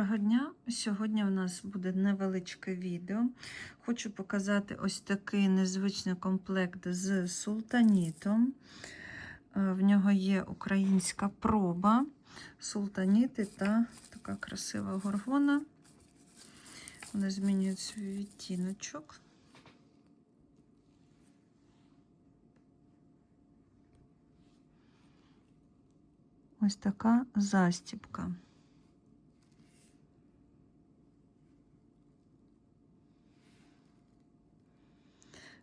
Доброго дня! Сьогодні у нас буде невеличке відео. Хочу показати ось такий незвичний комплект з султанітом. Е, В нього є українська проба, султаніти та така красива горгона. Вони змінюють свій відтіночок. Ось така застіпка.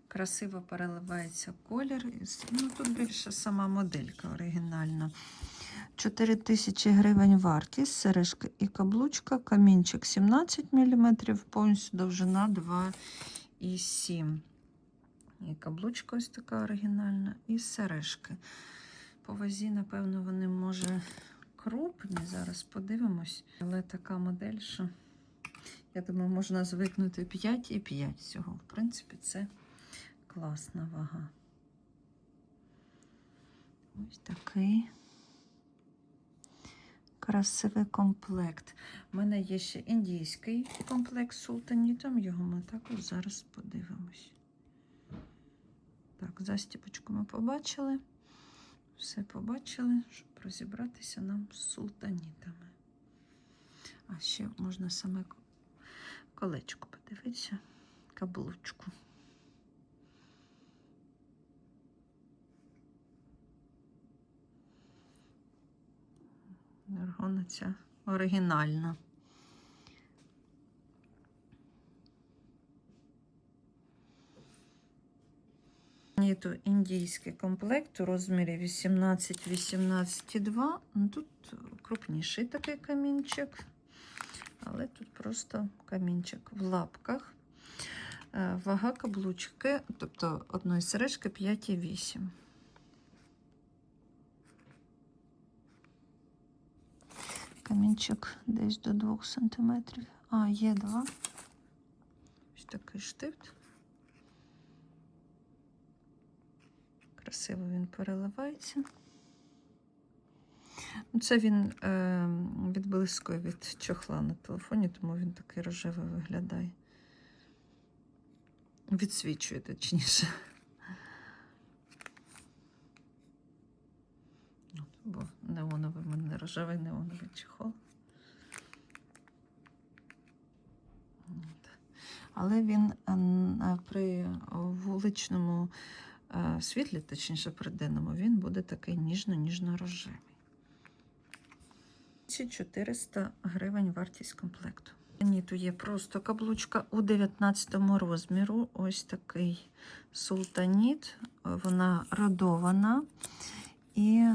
Красиво переливається колір. Ну, тут більше сама моделька оригінальна. 4 тисячі гривень вартість, сережка і каблучка, камінчик 17 мм, повністю довжина 2,7 І каблучка ось така оригінальна, і сережки. По вазі, напевно, вони може крупні. Зараз подивимось. Але така модель, що я думаю, можна звикнути 5 і 5 всього. В принципі, це класна вага. Ось такий красивий комплект. У мене є ще індійський комплект з султанітом, його ми також зараз подивимось. Так, застіпочку ми побачили. Все побачили, щоб розібратися нам з султанітами. А ще можна саме колечко подивитися, каблучку. Горгона ця оригінальна. То індійський комплект у розмірі 18-18,2. Ну, Тут крупніший такий камінчик, але тут просто камінчик в лапках. Е, Вага каблучки, тобто одної сережки 5,8. Камінчик десь до 2 см. А, є два. Ось такий штифт. Красиво він переливається. Ну, Це він е, відблискує від чохла на телефоні, тому він такий рожевий виглядає. Відсвічує, точніше. От, Бо неоновий в мене рожевий неоновий чехол. Але він е, при вуличному е, світлі, точніше при денному, він буде такий ніжно-ніжно-рожевий. 400 гривень вартість комплекту. Ні, тут є просто каблучка у 19 розміру. Ось такий султаніт. Вона родована. І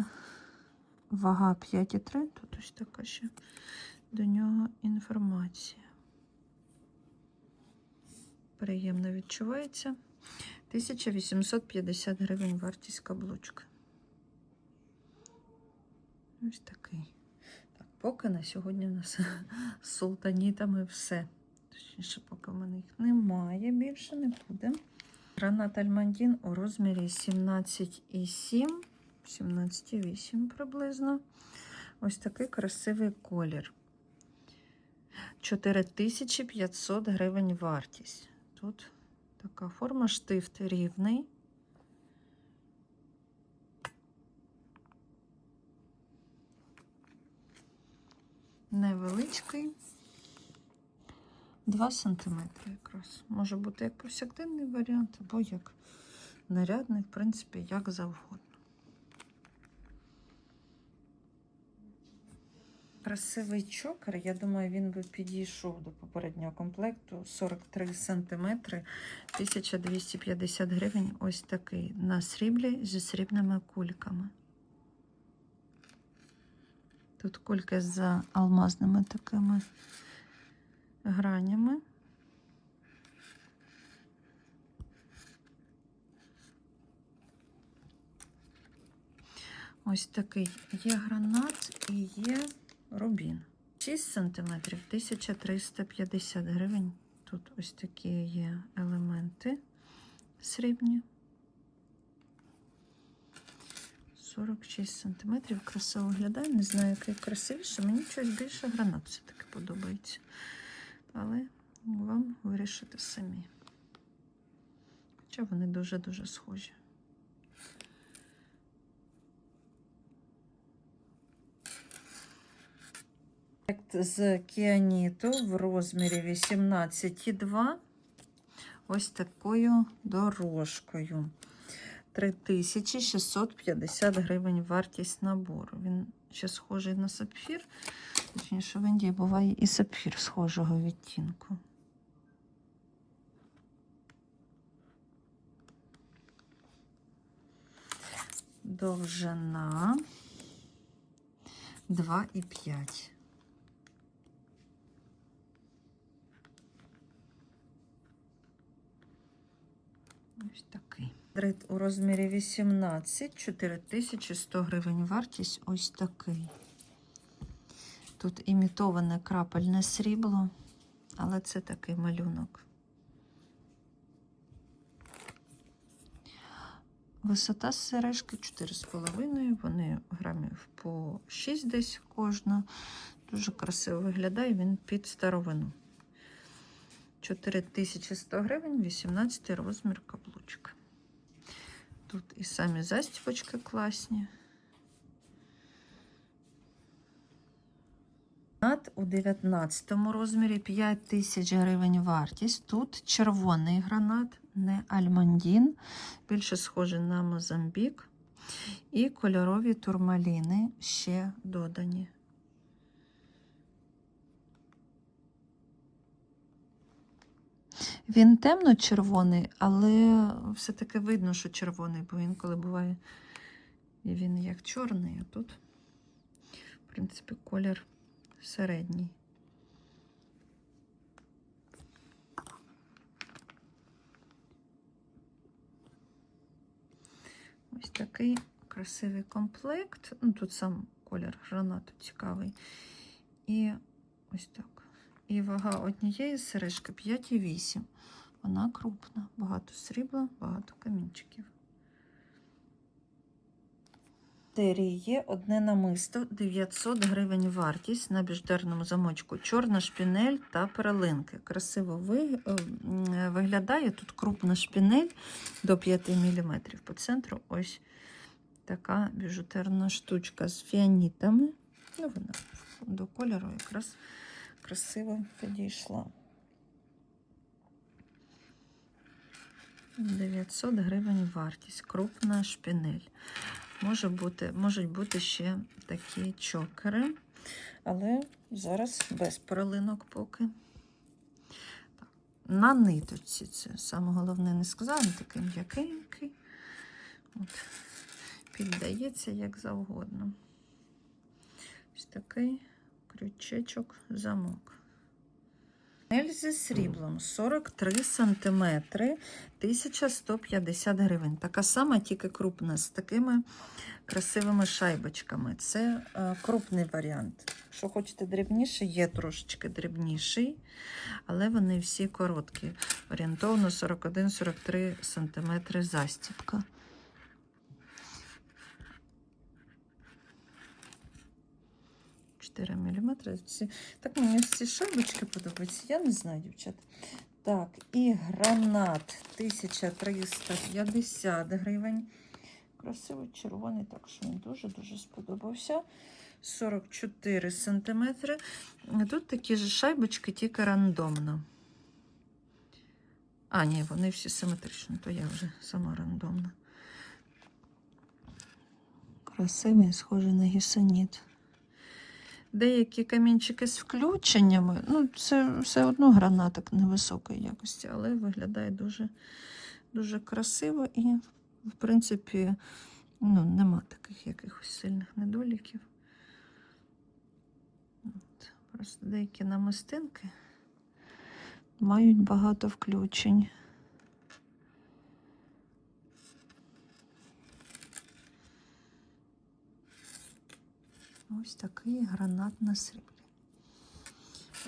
вага 5,3. Тут ось така ще до нього інформація. Приємно відчувається. 1850 гривень вартість каблучки. Ось такий. Так, поки на сьогодні у нас з султанітами все. Точніше, поки в мене їх немає, більше не буде. Гранат Альмандін у розмірі 17,7, 17,8 приблизно. Ось такий красивий колір. 4500 гривень вартість. Тут така форма, штифт рівний. Невеличкий. 2 см якраз. Може бути як повсякденний варіант, або як нарядний, в принципі, як завгодно. Красивий чокер, я думаю, він би підійшов до попереднього комплекту 43 см, 1250 гривень. Ось такий на сріблі зі срібними кульками. Тут кульки з алмазними такими гранями. Ось такий є гранат і є рубін. 6 см 1350 гривень. Тут ось такі є елементи срібні. 46 см. Красиво виглядає. Не знаю, який красивіше. Мені щось більше гранат все-таки подобається. Але вам вирішити самі. Хоча вони дуже-дуже схожі. З кіаніту в розмірі 18,2. Ось такою дорожкою. 3650 гривень вартість набору. Він ще схожий на сапфір. Точніше, в Індії буває і сапфір схожого відтінку. Довжина 2,5. Ось такий. Дрит у розмірі 18, 4100 гривень вартість. Ось такий. Тут імітоване крапельне срібло, але це такий малюнок. Висота сережки 4,5, вони грамів по 6 десь кожна. Дуже красиво виглядає він під старовину. 4100 гривень, 18 розмір каблучка. Тут і самі застіпочки класні. У 19 розмірі 5000 гривень вартість. Тут червоний гранат, не альмандін, більше схожий на Мозамбік. І кольорові турмаліни ще додані. Він темно-червоний, але все-таки видно, що червоний, бо інколи буває і він як чорний, а тут, в принципі, колір середній. Ось такий красивий комплект. Ну, тут сам колір гранату цікавий. І ось так. І вага однієї сережки 5,8. Вона крупна, багато срібла, багато камінчиків. Серії є одне намисто 900 гривень вартість на біждерному замочку. Чорна шпінель та перелинки. Красиво е, виглядає. Тут крупна шпінель до 5 мм. По центру ось така біжутерна штучка з фіанітами. Ну, вона до кольору якраз красиво підійшла. 900 гривень вартість. Крупна шпінель. Може бути, можуть бути ще такі чокери, але зараз без перлинок поки. Так. На ниточці це саме головне не сказала, такий м'якенький. Піддається як завгодно. Ось такий крючечок замок. Панель сріблом 43 см, 1150 гривень. Така сама, тільки крупна, з такими красивими шайбочками. Це е, крупний варіант. Якщо хочете дрібніший, є трошечки дрібніший, але вони всі короткі. Орієнтовно 41-43 см застібка. Чотири міліметри. Ці... Так мені ось ці шайбочки подобаються. Я не знаю, дівчат. Так, і гранат 1350 гривень. Красивий червоний, так що він дуже-дуже сподобався. 44 сантиметри. Тут такі ж шайбочки, тільки рандомно. А, ні, вони всі симетричні, то я вже сама рандомна. Красивий, схожий на гісаніт. Деякі камінчики з включеннями, ну, це все одно гранатик невисокої якості, але виглядає дуже, дуже красиво і, в принципі, ну, нема таких якихось сильних недоліків. От. Просто деякі намистинки мають багато включень. Ось такий гранат на сріблі.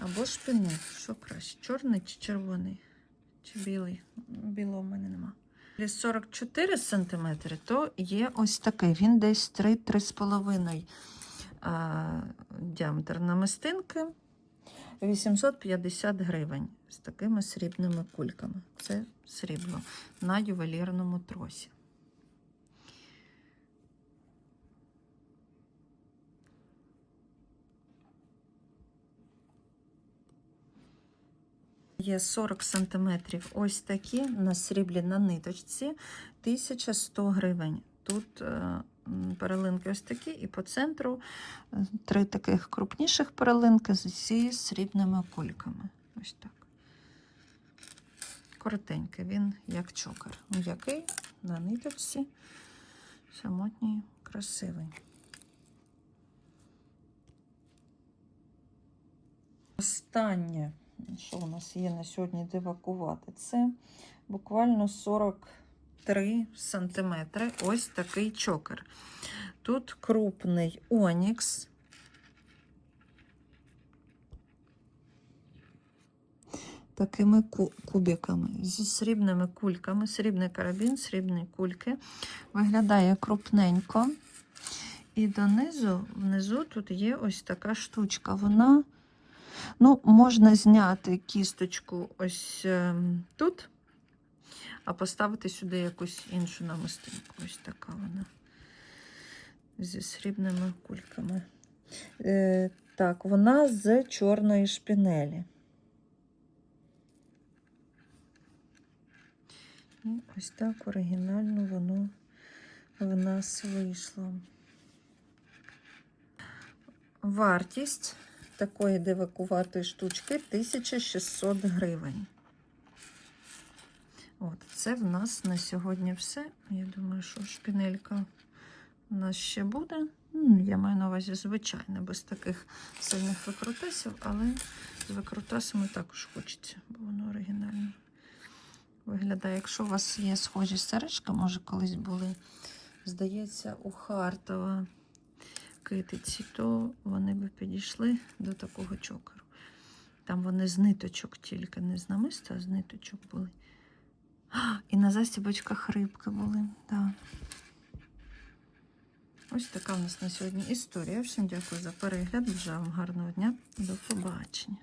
Або шпинель. Що краще? Чорний чи червоний? Чи білий? Білого в мене нема. 44 см, то є ось такий. Він десь 3-3,5 діаметр намистинки. 850 гривень з такими срібними кульками. Це срібло на ювелірному тросі. Є 40 см ось такі на сріблі на ниточці 1100 гривень. Тут е, перелинки ось такі, і по центру е, три таких крупніших перелинки зі срібними кульками. Ось так. Коротенький, він як чокер. М'який на ниточці, самотній, красивий. Останнє, що у нас є на сьогодні девакувати, це буквально 43 сантиметри. Ось такий чокер. Тут крупний онікс. Такими кубиками зі срібними кульками. Срібний карабін, срібні кульки. Виглядає крупненько. І донизу, внизу тут є ось така штучка. Вона, ну, можна зняти кісточку ось ем, тут, а поставити сюди якусь іншу намистинку. Ось така вона. Зі срібними кульками. Е, так, вона з чорної шпінелі. І ось так оригінально воно в нас вийшло. Вартість такої девакуватої штучки 1600 гривень. От, це в нас на сьогодні все. Я думаю, що шпінелька у нас ще буде. Я маю на увазі звичайно, без таких сильних викрутасів, але з викрутасами також хочеться, бо воно оригінальне виглядає. Якщо у вас є схожі сережки, може колись були, здається, у Хартова китиці, то вони би підійшли до такого чокеру. Там вони з ниточок тільки, не з намиста, а з ниточок були. А, і на застібочках рибки були. Да. Ось така в нас на сьогодні історія. Всім дякую за перегляд. Бажаю вам гарного дня. До побачення.